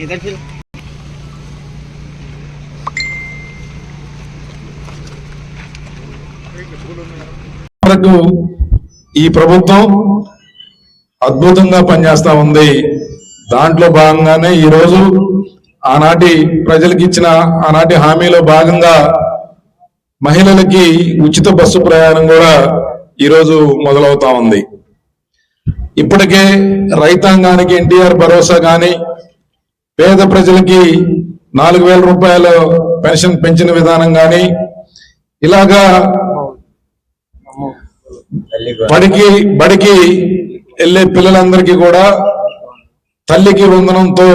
इधर फिर వరకు ఈ ప్రభుత్వం అద్భుతంగా పనిచేస్తా ఉంది. దాంట్లో భాగంగానే ఈ రోజు ఆనాటి ప్రజలకు ఇచ్చిన ఆనాటి హామీలో భాగంగా మహిళలకి ఉచిత బస్సు ప్రయాణం కూడా ఈరోజు మొదలవుతా ఉంది. ఇప్పటికే రైతాంగానికి ఎన్టీఆర్ భరోసా కానీ పేద ప్రజలకి నాలుగు వేల రూపాయల పెన్షన్ పెంచిన విధానం కానీ ఇలాగా బడికి బడికి వెళ్ళే పిల్లలందరికీ కూడా తల్లికి వందనంతో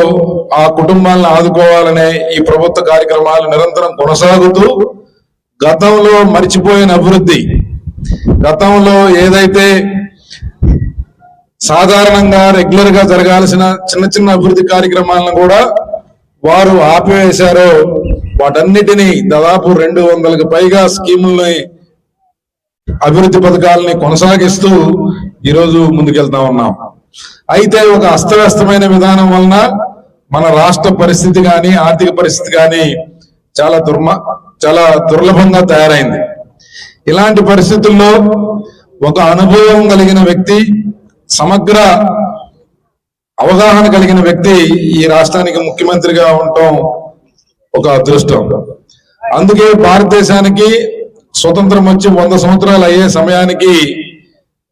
ఆ కుటుంబాలను ఆదుకోవాలనే ఈ ప్రభుత్వ కార్యక్రమాలు నిరంతరం కొనసాగుతూ గతంలో మర్చిపోయిన అభివృద్ధి గతంలో ఏదైతే సాధారణంగా రెగ్యులర్గా జరగాల్సిన చిన్న చిన్న అభివృద్ధి కార్యక్రమాలను కూడా వారు ఆపివేశారో వాటన్నిటినీ దాదాపు రెండు వందలకు పైగా స్కీముల్ని అభివృద్ధి పథకాలని కొనసాగిస్తూ ఈరోజు ముందుకెళ్తా ఉన్నాం. అయితే ఒక అస్తవ్యస్తమైన విధానం వలన మన రాష్ట్ర పరిస్థితి కానీ ఆర్థిక పరిస్థితి కానీ చాలా దుర్మ చాలా దుర్లభంగా తయారైంది. ఇలాంటి పరిస్థితుల్లో ఒక అనుభవం కలిగిన వ్యక్తి సమగ్ర అవగాహన కలిగిన వ్యక్తి ఈ రాష్ట్రానికి ముఖ్యమంత్రిగా ఉండటం ఒక అదృష్టం. అందుకే భారతదేశానికి స్వతంత్రం వచ్చి వంద సంవత్సరాలు అయ్యే సమయానికి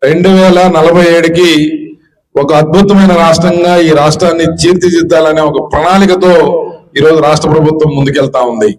రెండు వేల నలభై ఏడుకి ఒక అద్భుతమైన రాష్ట్రంగా ఈ రాష్ట్రాన్ని తీర్చిదిద్దాలనే ఒక ప్రణాళికతో ఈరోజు రాష్ట్ర ప్రభుత్వం ముందుకెళ్తా ఉంది.